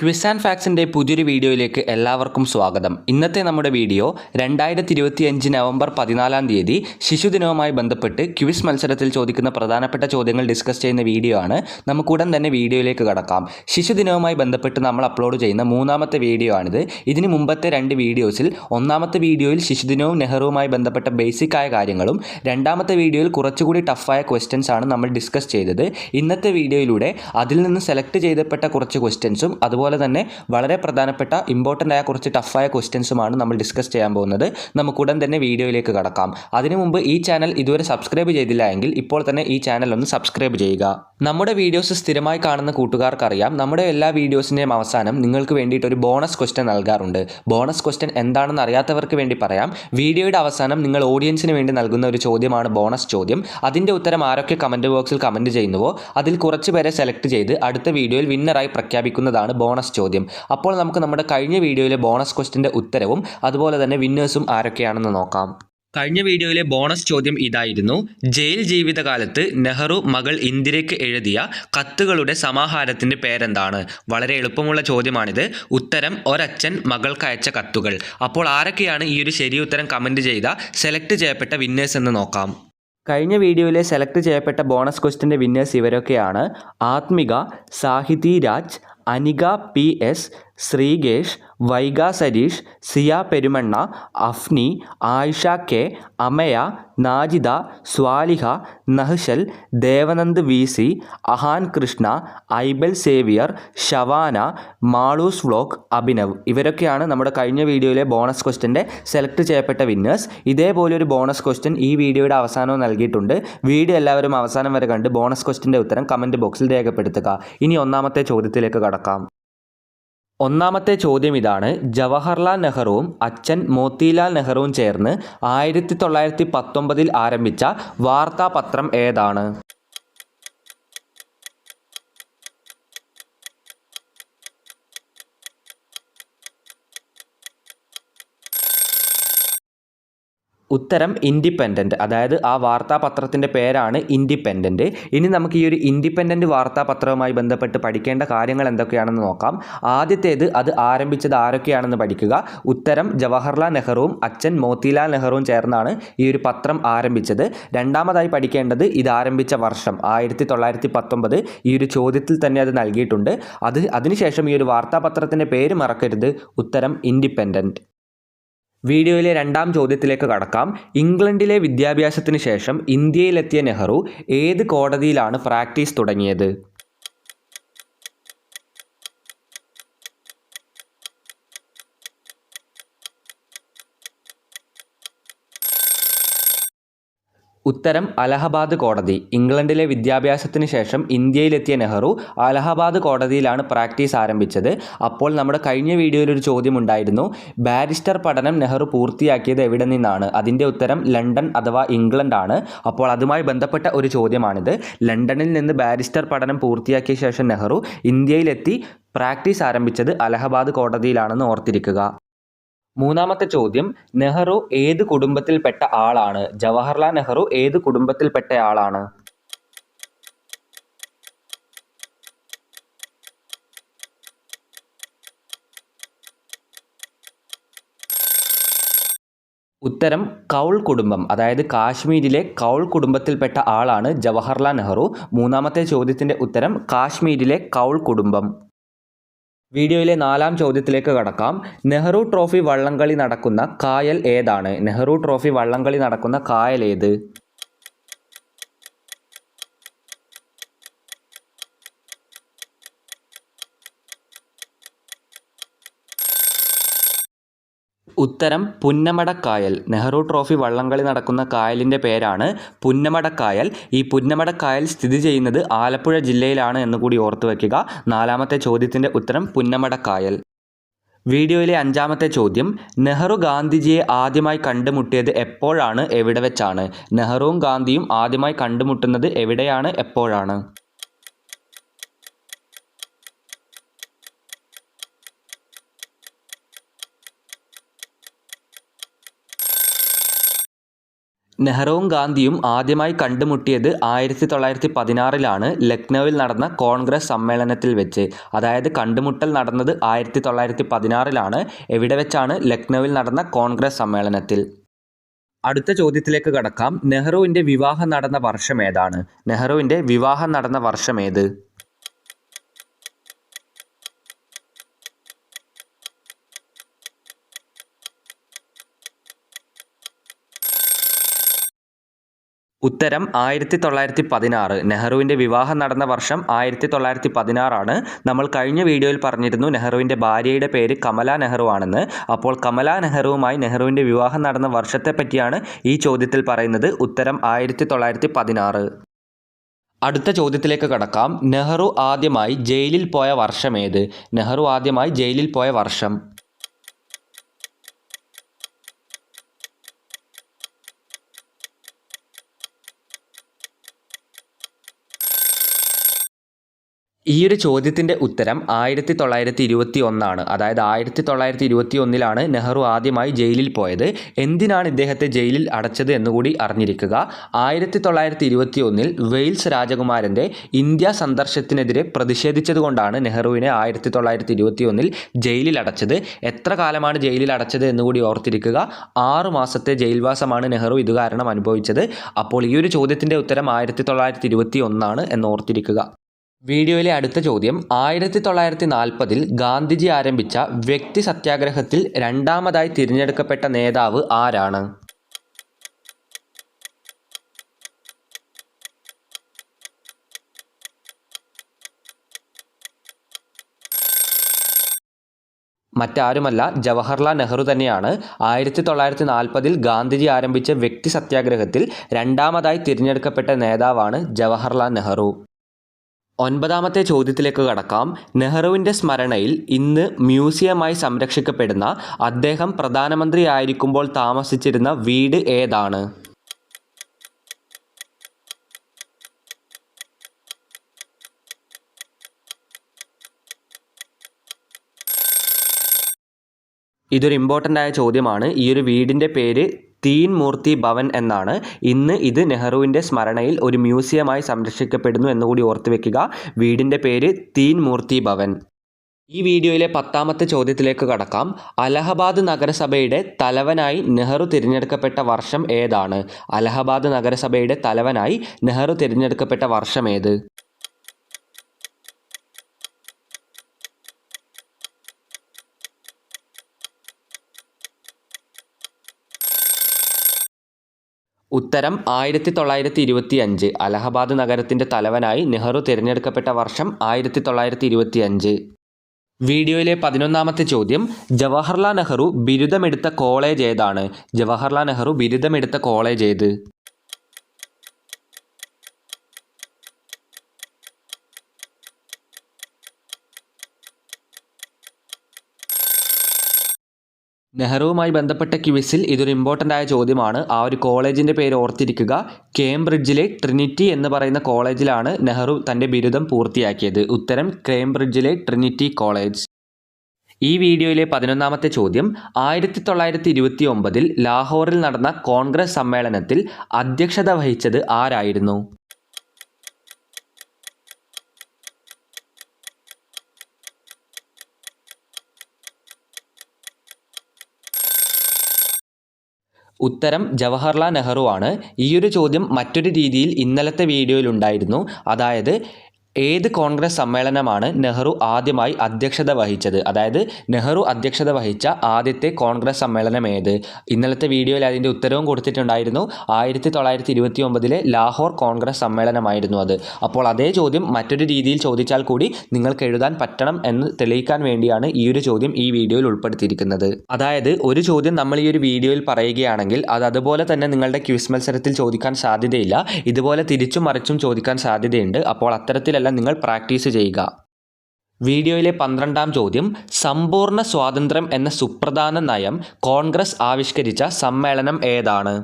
Quiz and ഫാക്സിന്റെ പുതിയൊരു വീഡിയോയിലേക്ക് എല്ലാവർക്കും സ്വാഗതം. ഇന്നത്തെ നമ്മുടെ വീഡിയോ രണ്ടായിരത്തി ഇരുപത്തി അഞ്ച് നവംബർ പതിനാലാം തീയതി ശിശുദിനവുമായി ബന്ധപ്പെട്ട് ക്വിസ് മത്സരത്തിൽ ചോദിക്കുന്ന പ്രധാനപ്പെട്ട ചോദ്യങ്ങൾ ഡിസ്കസ് ചെയ്യുന്ന വീഡിയോ ആണ്. നമുക്കുടൻ തന്നെ വീഡിയോയിലേക്ക് കടക്കാം. ശിശുദിനവുമായി ബന്ധപ്പെട്ട് നമ്മൾ അപ്ലോഡ് ചെയ്യുന്ന മൂന്നാമത്തെ വീഡിയോ ആണിത്. ഇതിന് മുമ്പത്തെ രണ്ട് വീഡിയോസിൽ ഒന്നാമത്തെ വീഡിയോയിൽ ശിശുദിനവും നെഹ്റുവുമായി ബന്ധപ്പെട്ട ബേസിക് ആയ കാര്യങ്ങളും രണ്ടാമത്തെ വീഡിയോയിൽ കുറച്ചുകൂടി ടഫായ ക്വസ്റ്റ്യൻസ് ആണ് നമ്മൾ ഡിസ്കസ് ചെയ്തത്. ഇന്നത്തെ വീഡിയോയിലൂടെ അതിൽ നിന്ന് സെലക്ട് ചെയ്തപ്പെട്ട കുറച്ച് ക്വസ്റ്റ്യൻസും അതുപോലെ തന്നെ വളരെ പ്രധാനപ്പെട്ട ഇമ്പോർട്ടന്റ് ആയ കുറച്ച് ടഫായ ക്വസ്റ്റ്യൻസുമാണ് നമ്മൾ ഡിസ്കസ് ചെയ്യാൻ പോകുന്നത്. നമുക്ക് ഉടൻ തന്നെ വീഡിയോയിലേക്ക് കടക്കാം. അതിനു മുമ്പ് ഈ ചാനൽ ഇതുവരെ സബ്സ്ക്രൈബ് ചെയ്തില്ല എങ്കിൽ ഇപ്പോൾ തന്നെ ഈ ചാനൽ ഒന്ന് സബ്സ്ക്രൈബ് ചെയ്യുക. നമ്മുടെ വീഡിയോസ് സ്ഥിരമായി കാണുന്ന കൂട്ടുകാർക്കറിയാം. നമ്മുടെ എല്ലാ വീഡിയോസിന്റെയും അവസാനം നിങ്ങൾക്ക് വേണ്ടിയിട്ട് ഒരു ബോണസ് ക്വസ്റ്റ്യൻ നൽകാറുണ്ട്. ബോണസ് ക്വസ്റ്റ്യൻ എന്താണെന്ന് അറിയാത്തവർക്ക് വേണ്ടി പറയാം. വീഡിയോയുടെ അവസാനം നിങ്ങൾ ഓഡിയൻസിന് വേണ്ടി നൽകുന്ന ഒരു ചോദ്യമാണ് ബോണസ് ചോദ്യം. അതിന്റെ ഉത്തരം ആരൊക്കെ കമന്റ് ബോക്സിൽ കമന്റ് ചെയ്യുന്നുവോ അതിൽ കുറച്ച് പേരെ സെലക്ട് ചെയ്ത് അടുത്ത വീഡിയോയിൽ വിന്നറായി പ്രഖ്യാപിക്കുന്നതാണ് ബോണസ് ചോദ്യം. അപ്പോൾ നമുക്ക് നമ്മുടെ കഴിഞ്ഞ വീഡിയോയിലെ ബോണസ് ക്വസ്റ്റിന്റെ ഉത്തരവും അതുപോലെ തന്നെ വിന്നേഴ്സും ആരൊക്കെയാണെന്ന് നോക്കാം. കഴിഞ്ഞ വീഡിയോയിലെ ബോണസ് ചോദ്യം ഇതായിരുന്നു. ജയിൽ ജീവിതകാലത്ത് നെഹ്റു മകൾ ഇന്ദിരയ്ക്ക് എഴുതിയ കത്തുകളുടെ സമാഹാരത്തിന്റെ പേരെന്താണ്? വളരെ എളുപ്പമുള്ള ചോദ്യമാണിത്. ഉത്തരം ഒരച്ഛൻ മകൾക്ക് അയച്ച കത്തുകൾ. അപ്പോൾ ആരൊക്കെയാണ് ഈ ഒരു ശരി ഉത്തരം കമന്റ് ചെയ്ത സെലക്ട് ചെയ്യപ്പെട്ട വിന്നേഴ്സ് എന്ന് നോക്കാം. കഴിഞ്ഞ വീഡിയോയിലെ സെലക്ട് ചെയ്യപ്പെട്ട ബോണസ് ക്വസ്റ്റിന്റെ വിന്നേഴ്സ് ഇവരൊക്കെയാണ്. Athmika Sahithi Raj Aniga P S Sreekesh Vaiga Sareesh Siya Perumanna Afni Ayisha K Amaya Najida Swaliha Nahshal Devanand V C Ahan Krishna Aibel Xavier Shavana Maloos vlog Abhinav. ഇവരൊക്കെയാണ് നമ്മുടെ കഴിഞ്ഞ വീഡിയോയിലെ bonus ക്വസ്റ്റ്യന്റെ select ചെയ്യപ്പെട്ട winners. ഇതേപോലെ ഒരു bonus question ഈ വീഡിയോയുടെ അവസാനവും നൽകിയിട്ടുണ്ട്. വീഡിയോ എല്ലാവരും അവസാനം വരെ കണ്ട് ബോണസ് ക്വസ്റ്റ്യന്റെ ഉത്തരം കമന്റ് ബോക്സിൽ രേഖപ്പെടുത്തുക. ഇനി ഒന്നാമത്തെ ചോദ്യത്തിലേക്ക് കടക്കാം. ഒന്നാമത്തെ ചോദ്യം ഇതാണ്. ജവഹർലാൽ നെഹ്റുവും അച്ഛൻ മോത്തിലാൽ നെഹ്റുവും ചേർന്ന് ആയിരത്തി തൊള്ളായിരത്തി പത്തൊമ്പതിൽ ആരംഭിച്ച വാർത്താപത്രം ഏതാണ്? ഉത്തരം ഇൻഡിപെൻഡന്റ് അതായത് ആ വാർത്താപത്രത്തിന്റെ പേരാണ് ഇൻഡിപെൻഡന്റ് ഇനി നമുക്ക് ഈ ഒരു ഇൻഡിപെൻഡന്റ് വാർത്താപത്രവുമായി ബന്ധപ്പെട്ട് പഠിക്കേണ്ട കാര്യങ്ങൾ എന്തൊക്കെയാണെന്ന് നോക്കാം. ആദ്യത്തേത് അത് ആരംഭിച്ചത് ആരൊക്കെയാണെന്ന് പഠിക്കുക. ഉത്തരം ജവഹർലാൽ നെഹ്റുവും അച്ഛൻ മോത്തിലാൽ നെഹ്റുവും ചേർന്നാണ് ഈ ഒരു പത്രം ആരംഭിച്ചത്. രണ്ടാമതായി പഠിക്കേണ്ടത് ഇത് ആരംഭിച്ച വർഷം ആയിരത്തി തൊള്ളായിരത്തി പത്തൊമ്പത് ഈ ഒരു ചോദ്യത്തിൽ തന്നെ അത് നൽകിയിട്ടുണ്ട്. അത് അതിനുശേഷം ഈ ഒരു വാർത്താപത്രത്തിന്റെ പേര് മറക്കരുത്. ഉത്തരം ഇൻഡിപെൻഡന്റ് വീഡിയോയിലെ രണ്ടാം ചോദ്യത്തിലേക്ക് കടക്കാം. ഇംഗ്ലണ്ടിലെ വിദ്യാഭ്യാസത്തിന് ശേഷം ഇന്ത്യയിലെത്തിയ നെഹ്റു ഏത് കോടതിയിലാണ് പ്രാക്ടീസ് തുടങ്ങിയത്? ഉത്തരം അലഹബാദ് കോടതി. ഇംഗ്ലണ്ടിലെ വിദ്യാഭ്യാസത്തിന് ശേഷം ഇന്ത്യയിലെത്തിയ നെഹ്റു അലഹബാദ് കോടതിയിലാണ് പ്രാക്ടീസ് ആരംഭിച്ചത്. അപ്പോൾ നമ്മുടെ കഴിഞ്ഞ വീഡിയോയിൽ ഒരു ചോദ്യം ഉണ്ടായിരുന്നു ബാരിസ്റ്റർ പഠനം നെഹ്റു പൂർത്തിയാക്കിയത് എവിടെ നിന്നാണ്? അതിന്റെ ഉത്തരം ലണ്ടൻ അഥവാ ഇംഗ്ലണ്ടാണ് അപ്പോൾ അതുമായി ബന്ധപ്പെട്ട ഒരു ചോദ്യമാണിത്. ലണ്ടനിൽ നിന്ന് ബാരിസ്റ്റർ പഠനം പൂർത്തിയാക്കിയ ശേഷം നെഹ്റു ഇന്ത്യയിലെത്തി പ്രാക്ടീസ് ആരംഭിച്ചത് അലഹബാദ് കോടതിയിലാണെന്ന് ഓർത്തിരിക്കുക. മൂന്നാമത്തെ ചോദ്യം നെഹ്റു ഏത് കുടുംബത്തിൽപ്പെട്ട ആളാണ്? ജവഹർലാൽ നെഹ്റു ഏത് കുടുംബത്തിൽപ്പെട്ട ആളാണ്? ഉത്തരം കൗൾ കുടുംബം. അതായത് കാശ്മീരിലെ കൗൾ കുടുംബത്തിൽപ്പെട്ട ആളാണ് ജവഹർലാൽ നെഹ്റു. മൂന്നാമത്തെ ചോദ്യത്തിന്റെ ഉത്തരം കാശ്മീരിലെ കൗൾ കുടുംബം. വീഡിയോയിലെ നാലാം ചോദ്യത്തിലേക്ക് കടക്കാം. നെഹ്റു ട്രോഫി വള്ളംകളി നടക്കുന്ന കായൽ ഏതാണ്? നെഹ്റു ട്രോഫി വള്ളംകളി നടക്കുന്ന കായൽ ഏത്? ഉത്തരം പുന്നമടക്കായൽ. നെഹ്റു ട്രോഫി വള്ളംകളി നടക്കുന്ന കായലിന്റെ പേരാണ് പുന്നമടക്കായൽ. ഈ പുന്നമടക്കായൽ സ്ഥിതി ചെയ്യുന്നത് ആലപ്പുഴ ജില്ലയിലാണ് എന്ന് കൂടി ഓർത്തു വയ്ക്കുക നാലാമത്തെ ചോദ്യത്തിന്റെ ഉത്തരം പുന്നമടക്കായൽ. വീഡിയോയിലെ അഞ്ചാമത്തെ ചോദ്യം നെഹ്റു ഗാന്ധിജിയെ ആദ്യമായി കണ്ടുമുട്ടിയത് എപ്പോഴാണ്? എവിടെ വെച്ചാണ്? നെഹ്റുവും ഗാന്ധിയും ആദ്യമായി കണ്ടുമുട്ടുന്നത് എവിടെയാണ്? എപ്പോഴാണ്? നെഹ്റുവും ഗാന്ധിയും ആദ്യമായി കണ്ടുമുട്ടിയത് ആയിരത്തി തൊള്ളായിരത്തി പതിനാറിലാണ് ലക്നൌവിൽ നടന്ന കോൺഗ്രസ് സമ്മേളനത്തിൽ വെച്ച്. അതായത് കണ്ടുമുട്ടൽ നടന്നത് ആയിരത്തി തൊള്ളായിരത്തി പതിനാറിലാണ് എവിടെ വെച്ചാണ് ലക്നൌവിൽ നടന്ന കോൺഗ്രസ് സമ്മേളനത്തിൽ? അടുത്ത ചോദ്യത്തിലേക്ക് കടക്കാം. നെഹ്റുവിന്റെ വിവാഹം നടന്ന വർഷം ഏതാണ്? നെഹ്റുവിന്റെ വിവാഹം നടന്ന വർഷം ഏത്? ഉത്തരം ആയിരത്തി തൊള്ളായിരത്തി പതിനാറ് നെഹ്റുവിന്റെ വിവാഹം നടന്ന വർഷം ആയിരത്തി തൊള്ളായിരത്തി പതിനാറാണ് നമ്മൾ കഴിഞ്ഞ വീഡിയോയിൽ പറഞ്ഞിരുന്നു നെഹ്റുവിന്റെ ഭാര്യയുടെ പേര് കമല നെഹ്റു ആണെന്ന്. അപ്പോൾ കമല നെഹ്റുവുമായി നെഹ്റുവിന്റെ വിവാഹം നടന്ന വർഷത്തെ പറ്റിയാണ് ഈ ചോദ്യത്തിൽ പറയുന്നത്. ഉത്തരം ആയിരത്തി തൊള്ളായിരത്തി പതിനാറ് അടുത്ത ചോദ്യത്തിലേക്ക് കടക്കാം. നെഹ്റു ആദ്യമായി ജയിലിൽ പോയ വർഷം ഏത് നെഹ്റു ആദ്യമായി ജയിലിൽ പോയ വർഷം. ഈ ഒരു ചോദ്യത്തിന്റെ ഉത്തരം ആയിരത്തി തൊള്ളായിരത്തി ഇരുപത്തി ഒന്നാണ് അതായത് ആയിരത്തി തൊള്ളായിരത്തി ഇരുപത്തി ഒന്നിലാണ് നെഹ്റു ആദ്യമായി ജയിലിൽ പോയത്. എന്തിനാണ് ഇദ്ദേഹത്തെ ജയിലിൽ അടച്ചത് എന്നുകൂടി അറിഞ്ഞിരിക്കുക. ആയിരത്തി തൊള്ളായിരത്തി ഇരുപത്തി ഒന്നിൽ വെയിൽസ് രാജകുമാരന്റെ ഇന്ത്യ സന്ദർശനത്തിനെതിരെ പ്രതിഷേധിച്ചതുകൊണ്ടാണ് നെഹ്റുവിനെ ആയിരത്തി തൊള്ളായിരത്തി ഇരുപത്തി ഒന്നിൽ ജയിലിൽ അടച്ചത്. എത്ര കാലമാണ് ജയിലിൽ അടച്ചത് എന്നുകൂടി ഓർത്തിരിക്കുക. ആറ് മാസത്തെ ജയിൽവാസമാണ് നെഹ്റു ഇത് കാരണം അനുഭവിച്ചത്. അപ്പോൾ ഈ ഒരു ചോദ്യത്തിന്റെ ഉത്തരം ആയിരത്തി തൊള്ളായിരത്തി ഇരുപത്തി ഒന്നാണ് എന്ന് ഓർത്തിരിക്കുക. വീഡിയോയിലെ അടുത്ത ചോദ്യം. ആയിരത്തി തൊള്ളായിരത്തി നാൽപ്പതിൽ ഗാന്ധിജി ആരംഭിച്ച വ്യക്തി സത്യാഗ്രഹത്തിൽ രണ്ടാമതായി തിരഞ്ഞെടുക്കപ്പെട്ട നേതാവ് ആരാണ്? മറ്റാരുമല്ല ജവഹർലാൽ നെഹ്റു തന്നെയാണ്. ആയിരത്തി തൊള്ളായിരത്തി നാൽപ്പതിൽ ഗാന്ധിജി ആരംഭിച്ച വ്യക്തി സത്യാഗ്രഹത്തിൽ രണ്ടാമതായി തിരഞ്ഞെടുക്കപ്പെട്ട നേതാവാണ് ജവഹർലാൽ നെഹ്റു. ഒൻപതാമത്തെ ചോദ്യത്തിലേക്ക് കടക്കാം. നെഹ്റുവിന്റെ സ്മരണയിൽ ഇന്ന് മ്യൂസിയമായി സംരക്ഷിക്കപ്പെടുന്ന അദ്ദേഹം പ്രധാനമന്ത്രിയായിരിക്കുമ്പോൾ താമസിച്ചിരുന്ന വീട് ഏതാണ്? ഇതൊരു ഇമ്പോർട്ടന്റ് ആയ ചോദ്യമാണ്. ഈ ഒരു വീടിന്റെ പേര് തീൻ മൂർത്തി ഭവൻ എന്നാണ്. ഇന്ന് ഇത് നെഹ്റുവിന്റെ സ്മരണയിൽ ഒരു മ്യൂസിയമായി സംരക്ഷിക്കപ്പെടുന്നു എന്നുകൂടി ഓർത്തു വെക്കുക. വീടിന്റെ പേര് തീൻ മൂർത്തി ഭവൻ. ഈ വീഡിയോയിലെ പത്താമത്തെ ചോദ്യത്തിലേക്ക് കടക്കാം. അലഹബാദ് നഗരസഭയുടെ തലവനായി നെഹ്റു തിരഞ്ഞെടുക്കപ്പെട്ട വർഷം ഏതാണ്? അലഹബാദ് നഗരസഭയുടെ തലവനായി നെഹ്റു തിരഞ്ഞെടുക്കപ്പെട്ട വർഷം ഏത്? ഉത്തരം ആയിരത്തി തൊള്ളായിരത്തി ഇരുപത്തി അഞ്ച് അലഹബാദ് നഗരത്തിന്റെ തലവനായി നെഹ്റു തിരഞ്ഞെടുക്കപ്പെട്ട വർഷം ആയിരത്തി തൊള്ളായിരത്തി ഇരുപത്തി അഞ്ച് വീഡിയോയിലെ പതിനൊന്നാമത്തെ ചോദ്യം ജവഹർലാൽ നെഹ്റു ബിരുദമെടുത്ത കോളേജ് ഏതാണ്? ജവഹർലാൽ നെഹ്റു ബിരുദമെടുത്ത കോളേജ് ഏത്? നെഹ്റുവുമായി ബന്ധപ്പെട്ട ക്വിസിൽ ഇതൊരു ഇമ്പോർട്ടന്റ് ആയ ചോദ്യമാണ്. ആ ഒരു കോളേജിന്റെ പേര് ഓർത്തിരിക്കുക. കേംബ്രിഡ്ജിലെ ട്രിനിറ്റി എന്ന് പറയുന്ന കോളേജിലാണ് നെഹ്റു തന്റെ ബിരുദം പൂർത്തിയാക്കിയത്. ഉത്തരം കേംബ്രിഡ്ജിലെ ട്രിനിറ്റി കോളേജ്. ഈ വീഡിയോയിലെ പതിനൊന്നാമത്തെ ചോദ്യം ആയിരത്തി തൊള്ളായിരത്തി ഇരുപത്തി ഒമ്പതിൽ ലാഹോറിൽ നടന്ന കോൺഗ്രസ് സമ്മേളനത്തിൽ അധ്യക്ഷത വഹിച്ചത് ആരായിരുന്നു? ഉത്തരം ജവഹർലാൽ നെഹ്റു ആണ് ഈയൊരു ചോദ്യം മറ്റൊരു രീതിയിൽ ഇന്നലത്തെ വീഡിയോയിൽ ഉണ്ടായിരുന്നു. അതായത് ഏത് കോൺഗ്രസ് സമ്മേളനമാണ് നെഹ്റു ആദ്യമായി അധ്യക്ഷത വഹിച്ചത്? അതായത് നെഹ്റു അധ്യക്ഷത വഹിച്ച ആദ്യത്തെ കോൺഗ്രസ് സമ്മേളനം ഏത്? ഇന്നലത്തെ വീഡിയോയിൽ അതിന്റെ ഉത്തരവും കൊടുത്തിട്ടുണ്ടായിരുന്നു. ആയിരത്തി തൊള്ളായിരത്തി ഇരുപത്തി ഒമ്പതിലെ ലാഹോർ കോൺഗ്രസ് സമ്മേളനമായിരുന്നു അത്. അപ്പോൾ അതേ ചോദ്യം മറ്റൊരു രീതിയിൽ ചോദിച്ചാൽ കൂടി നിങ്ങൾക്ക് എഴുതാൻ പറ്റണം എന്ന് തെളിയിക്കാൻ വേണ്ടിയാണ് ഈ ഒരു ചോദ്യം ഈ വീഡിയോയിൽ ഉൾപ്പെടുത്തിയിരിക്കുന്നത്. അതായത് ഒരു ചോദ്യം നമ്മൾ ഈ ഒരു വീഡിയോയിൽ പറയുകയാണെങ്കിൽ അത് അതുപോലെ തന്നെ നിങ്ങളുടെ ക്വിസ് മത്സരത്തിൽ ചോദിക്കാൻ സാധ്യതയില്ല. ഇതുപോലെ തിരിച്ചും മറിച്ചും ചോദിക്കാൻ സാധ്യതയുണ്ട്. അപ്പോൾ അത്തരത്തിലെല്ലാം നിങ്ങൾ പ്രാക്ടീസ് ചെയ്യുക. വീഡിയോയിലെ പന്ത്രണ്ടാം ചോദ്യം സമ്പൂർണ സ്വാതന്ത്ര്യം എന്ന സുപ്രധാന നയം കോൺഗ്രസ് ആവിഷ്കരിച്ച സമ്മേളനം ഏതാണ്?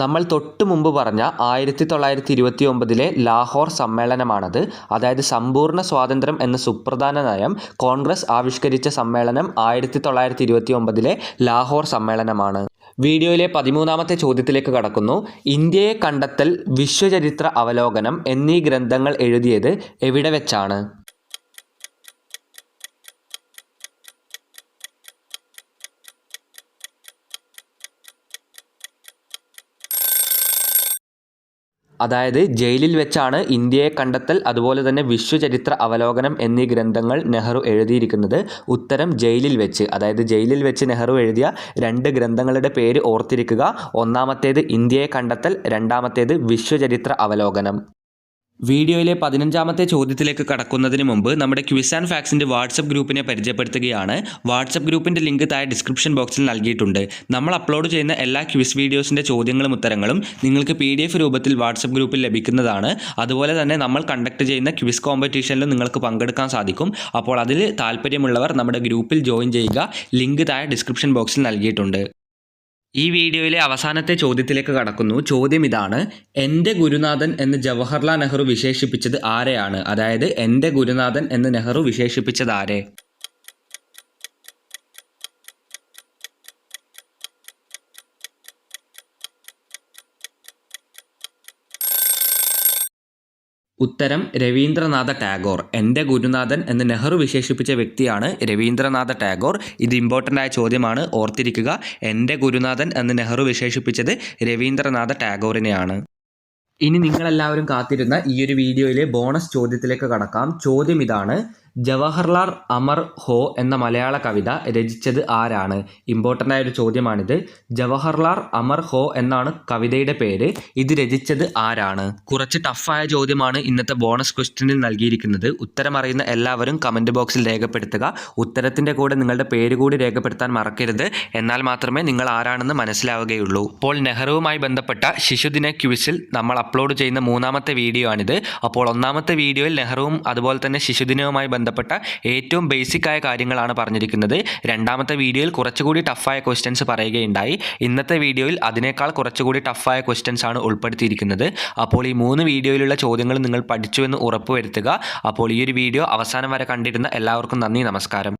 നമ്മൾ തൊട്ട് മുമ്പ് പറഞ്ഞ ആയിരത്തി തൊള്ളായിരത്തി ഇരുപത്തി ഒമ്പതിലെ ലാഹോർ സമ്മേളനമാണത്. അതായത് സമ്പൂർണ സ്വാതന്ത്ര്യം എന്ന സുപ്രധാന നയം കോൺഗ്രസ് ആവിഷ്കരിച്ച സമ്മേളനം ആയിരത്തി തൊള്ളായിരത്തി ഇരുപത്തി ഒമ്പതിലെ ലാഹോർ സമ്മേളനമാണ്. വീഡിയോയിലെ പതിമൂന്നാമത്തെ ചോദ്യത്തിലേക്ക് കടക്കുന്നു. ഇന്ത്യയെ കണ്ടെത്തൽ വിശ്വചരിത്ര അവലോകനം എന്നീ ഗ്രന്ഥങ്ങൾ എഴുതിയത് എവിടെ വെച്ചാണ്? അതായത് ജയിലിൽ വെച്ചാണ് ഇന്ത്യയെ കണ്ടെത്തൽ അതുപോലെ തന്നെ വിശ്വചരിത്ര അവലോകനം എന്നീ ഗ്രന്ഥങ്ങൾ നെഹ്റു എഴുതിയിരിക്കുന്നത്. ഉത്തരം ജയിലിൽ വെച്ച്. അതായത് ജയിലിൽ വെച്ച് നെഹ്റു എഴുതിയ രണ്ട് ഗ്രന്ഥങ്ങളുടെ പേര് ഓർത്തിരിക്കുക. ഒന്നാമത്തേത് ഇന്ത്യയെ കണ്ടെത്തൽ രണ്ടാമത്തേത് വിശ്വചരിത്ര അവലോകനം. വീഡിയോയിലെ പതിനഞ്ചാമത്തെ ചോദ്യത്തിലേക്ക് കടക്കുന്നതിന് മുമ്പ് നമ്മുടെ ക്വിസ് ആൻഡ് ഫാക്സിന്റെ വാട്സപ്പ് ഗ്രൂപ്പിനെ പരിചയപ്പെടുത്തുകയാണ്. വാട്സപ്പ് ഗ്രൂപ്പിന്റെ ലിങ്ക് താഴെ ഡിസ്ക്രിപ്ഷൻ ബോക്സിൽ നൽകിയിട്ടുണ്ട്. നമ്മൾ അപ്ലോഡ് ചെയ്യുന്ന എല്ലാ ക്വിസ് വീഡിയോസിന്റെ ചോദ്യങ്ങളും ഉത്തരങ്ങളും നിങ്ങൾക്ക് പി രൂപത്തിൽ വാട്സപ്പ് ഗ്രൂപ്പിൽ ലഭിക്കുന്നതാണ്. അതുപോലെ തന്നെ നമ്മൾ കണ്ടക്ട് ചെയ്യുന്ന ക്വിസ് കോമ്പറ്റീഷനിലും നിങ്ങൾക്ക് പങ്കെടുക്കാൻ സാധിക്കും. അപ്പോൾ അതിൽ താല്പര്യമുള്ളവർ നമ്മുടെ ഗ്രൂപ്പിൽ ജോയിൻ ചെയ്യുക. ലിങ്ക് താഴെ ഡിസ്ക്രിപ്ഷൻ ബോക്സിൽ നൽകിയിട്ടുണ്ട്. ഈ വീഡിയോയിലെ അവസാനത്തെ ചോദ്യത്തിലേക്ക് കടക്കുന്നു. ചോദ്യം ഇതാണ് എന്റെ ഗുരുനാഥൻ എന്ന് ജവഹർലാൽ നെഹ്റു വിശേഷിപ്പിച്ചത് ആരെയാണ്? അതായത് എന്റെ ഗുരുനാഥൻ എന്ന് നെഹ്റു വിശേഷിപ്പിച്ചത് ആരെ? ഉത്തരം രവീന്ദ്രനാഥ ടാഗോർ. എന്റെ ഗുരുനാഥൻ എന്ന് നെഹ്റു വിശേഷിപ്പിച്ച വ്യക്തിയാണ് രവീന്ദ്രനാഥ ടാഗോർ. ഇത് ഇമ്പോർട്ടന്റ് ആയ ചോദ്യമാണ്. ഓർത്തിരിക്കുക എന്റെ ഗുരുനാഥൻ എന്ന് നെഹ്റു വിശേഷിപ്പിച്ചത് രവീന്ദ്രനാഥ ടാഗോറിനെയാണ്. ഇനി നിങ്ങളെല്ലാവരും കാത്തിരുന്ന ഈ ഒരു വീഡിയോയിലെ ബോണസ് ചോദ്യത്തിലേക്ക് കടക്കാം. ചോദ്യം ഇതാണ് ജവഹർലാൽ അമർ ഹോ എന്ന മലയാള കവിത രചിച്ചത് ആരാണ്? ഇമ്പോർട്ടന്റ് ആയൊരു ചോദ്യമാണിത്. ജവഹർലാൽ അമർ ഹോ എന്നാണ് കവിതയുടെ പേര്. ഇത് രചിച്ചത് ആരാണ്? കുറച്ച് ടഫായ ചോദ്യമാണ് ഇന്നത്തെ ബോണസ് ക്വസ്റ്റ്യനിൽ നൽകിയിരിക്കുന്നത്. ഉത്തരം അറിയുന്ന എല്ലാവരും കമന്റ് ബോക്സിൽ രേഖപ്പെടുത്തുക. ഉത്തരത്തിന്റെ കൂടെ നിങ്ങളുടെ പേര് കൂടി രേഖപ്പെടുത്താൻ മറക്കരുത്. എന്നാൽ മാത്രമേ നിങ്ങൾ ആരാണെന്ന് മനസ്സിലാവുകയുള്ളൂ. അപ്പോൾ നെഹ്റുവുമായി ബന്ധപ്പെട്ട ശിശുദിന ക്യൂസിൽ നമ്മൾ അപ്ലോഡ് ചെയ്യുന്ന മൂന്നാമത്തെ വീഡിയോ ആണിത്. അപ്പോൾ ഒന്നാമത്തെ വീഡിയോയിൽ നെഹ്റുവും അതുപോലെ തന്നെ ശിശുദിനവുമായി ഏറ്റവും ബേസിക് ആയ കാര്യങ്ങളാണ് പറഞ്ഞിരിക്കുന്നത്. രണ്ടാമത്തെ വീഡിയോയിൽ കുറച്ചുകൂടി ടഫായ ക്വസ്റ്റ്യൻസ് പറയുകയുണ്ടായി. ഇന്നത്തെ വീഡിയോയിൽ അതിനേക്കാൾ കുറച്ചുകൂടി ടഫായ ക്വസ്റ്റ്യൻസ് ആണ് ഉൾപ്പെടുത്തിയിരിക്കുന്നത്. അപ്പോൾ ഈ മൂന്ന് വീഡിയോയിലുള്ള ചോദ്യങ്ങൾ നിങ്ങൾ പഠിച്ചു പഠിച്ചുവെന്ന് ഉറപ്പുവരുത്തുക. അപ്പോൾ ഈ ഒരു വീഡിയോ അവസാനം വരെ കണ്ടിരുന്ന എല്ലാവർക്കും നന്ദി നമസ്കാരം.